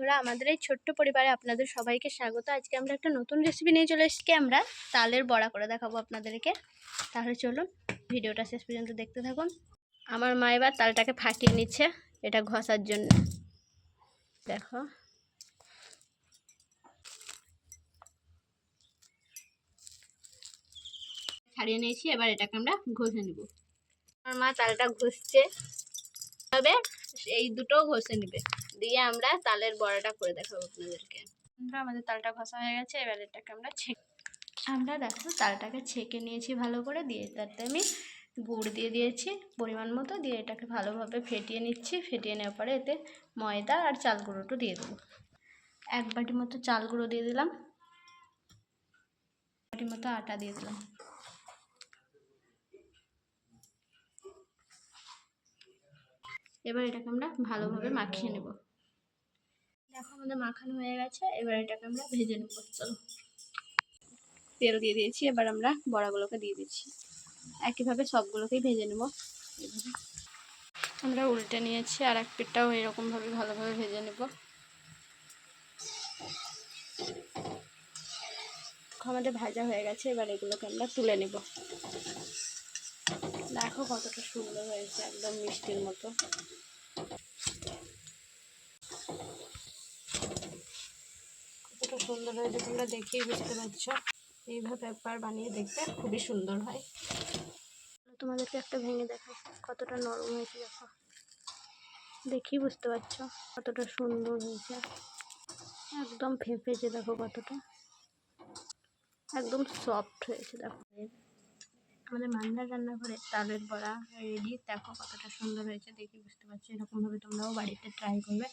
বন্ধুরা, আমাদের এই ছোট্ট পরিবারে আপনাদের সবাইকে স্বাগত। আজকে আমরা একটা নতুন রেসিপি নিয়ে চলে এসেছি। আমরা তালের বড়া করে দেখাবো আপনাদেরকে। তাহলে চলুন, ভিডিওটা শেষ পর্যন্ত দেখতে থাকুন। আমার মা এবার তালটাকে ফাটিয়ে নিচ্ছে এটা ঘষার জন্য। দেখো। ছাড়িয়ে নিয়েছি, এবার এটাকে আমরা ঘষে নেব। আমার মা তালটা ঘষছে। তবে এই দুটো ঘষে নেবে। দিয়ে আমরা তালের বড়াটা করে দেখাবো আপনাদেরকে। আমাদের তালটা ঘষা হয়ে গেছে, এবার এটাকে আমরা ছেঁক আমরা দেখো, তালটাকে ছেঁকে নিয়েছি ভালো করে, দিয়ে তাতে আমি গুড় দিয়ে দিয়েছি পরিমাণ মতো, দিয়ে এটাকে ভালোভাবে ফেটিয়ে নিচ্ছি। ফেটিয়ে নেওয়ার পরে এতে ময়দা আর চাল গুঁড়োটা দিয়ে দেবো। এক বাটি মতো চাল গুঁড়ো দিয়ে দিলাম। বাটি মতো আটা দিয়ে দিলাম। এবার এটাকে আমরা ভালোভাবে মাখিয়ে নেব। দেখো আমাদের মাখানো হয়ে গেছে এবার এটাকে আমরা ভেজে নেব চলো। তেল দিয়ে দিয়েছি এবার আমরা বড়াগুলোকে দিয়ে দিচ্ছি। একইভাবে সবগুলোকেই ভেজে নেব। এইভাবে আমরা উল্টে নিয়েছি আর এক পিঠটাও এরকমভাবে ভালোভাবে ভেজে নেব। আমাদের ভাজা হয়ে গেছে এবার এগুলোকে আমরা তুলে নেব। দেখো কতটা সুন্দর হয়েছে, একদম মিষ্টির মতো। কতটা সুন্দর হয়েছে, তোমরা দেখেই বুঝতে পারছ। এইভাবে একবার বানিয়ে দেখবে খুবই সুন্দর হয়। তোমাদেরকে একটা ভেঙে দেখো কতটা নরম হয়েছে, দেখো। দেখেই বুঝতে পারছ কতটা সুন্দর হয়েছে। একদম ফেঁপেছে, দেখো কতটা। একদম সফট হয়েছে, দেখো। আমাদের মান্দার রান্নাঘরে তাদের বড়া রেডি দেখো কতটা সুন্দর হয়েছে দেখে বুঝতে পারছি। এরকমভাবে তোমরাও বাড়িতে ট্রাই করবে।